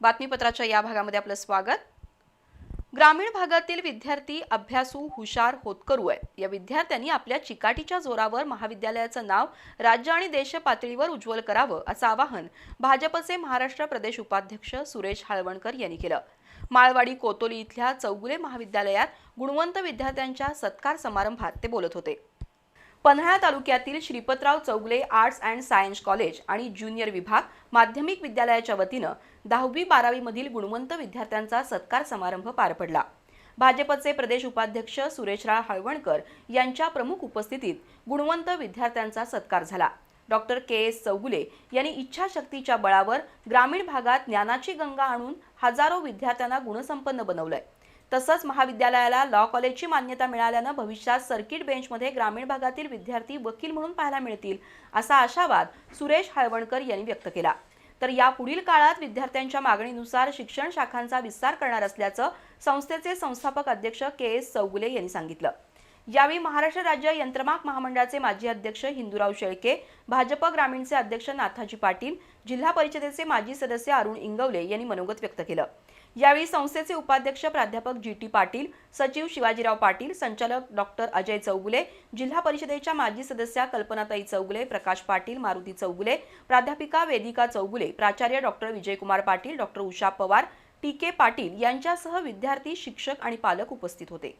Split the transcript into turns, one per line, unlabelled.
बातमीपत्राच्या या भागामध्ये आपलं स्वागत. ग्रामीण भागातील विद्यार्थी अभ्यासू हुशार होतकरू आहे या विद्यार्थ्यांनी आपल्या चिकाटीच्या जोरावर महाविद्यालयाचं नाव राज्य आणि देश पातळीवर उज्ज्वल करावं असं आवाहन भाजपचे महाराष्ट्र प्रदेश उपाध्यक्ष सुरेश हाळवणकर यांनी केलं. माळवाडी कोतोली इथल्या चौगुले महाविद्यालयात गुणवंत विद्यार्थ्यांच्या सत्कार समारंभात ते बोलत होते. पन्हाळा तालुक्यातील Shripatrao Chougale arts and science college आणि ज्युनियर विभाग माध्यमिक विद्यालयाच्या वतीनं दहावी बारावीमधील गुणवंत विद्यार्थ्यांचा सत्कार समारंभ पार पडला. भाजपचे प्रदेश उपाध्यक्ष सुरेशराव हळवणकर यांच्या प्रमुख उपस्थितीत गुणवंत विद्यार्थ्यांचा सत्कार झाला. डॉक्टर के. एस. चौगुले यांनी इच्छाशक्तीच्या बळावर ग्रामीण भागात ज्ञानाची गंगा आणून हजारो विद्यार्थ्यांना गुणसंपन्न बनवलंय. तसंच महाविद्यालयाला लॉ कॉलेजची मान्यता मिळाल्यानं भविष्यात सर्किट बेंचमध्ये ग्रामीण भागातील विद्यार्थी वकील म्हणून पाहायला मिळतील असा आशावाद सुरेश हळवणकर यांनी व्यक्त केला. तर या पुढील काळात विद्यार्थ्यांच्या मागणीनुसार शिक्षण शाखांचा विस्तार करणार असल्याचं संस्थेचे संस्थापक अध्यक्ष के एस चौगुले यांनी सांगितलं. यावेळी महाराष्ट्र राज्य यंत्रमाग महामंडळाचे माजी अध्यक्ष हिंदूराव शेळके भाजप ग्रामीणचे अध्यक्ष नाथाजी पाटील जिल्हा परिषदेचे माजी सदस्य अरुण इंगवले यांनी मनोगत व्यक्त केलं. यावेळी संस्थेचे उपाध्यक्ष प्राध्यापक जी टी पाटील सचिव शिवाजीराव पाटील संचालक डॉक्टर अजय चौगुले जिल्हा परिषदेच्या माजी सदस्या कल्पनाताई चौगुले प्रकाश पाटील मारुती चौगुले प्राध्यापिका वेदिका चौगुले प्राचार्य doctor Vijaykumar Patil doctor Usha Pawar T K Patil यांच्यासह विद्यार्थी शिक्षक आणि पालक उपस्थित होते.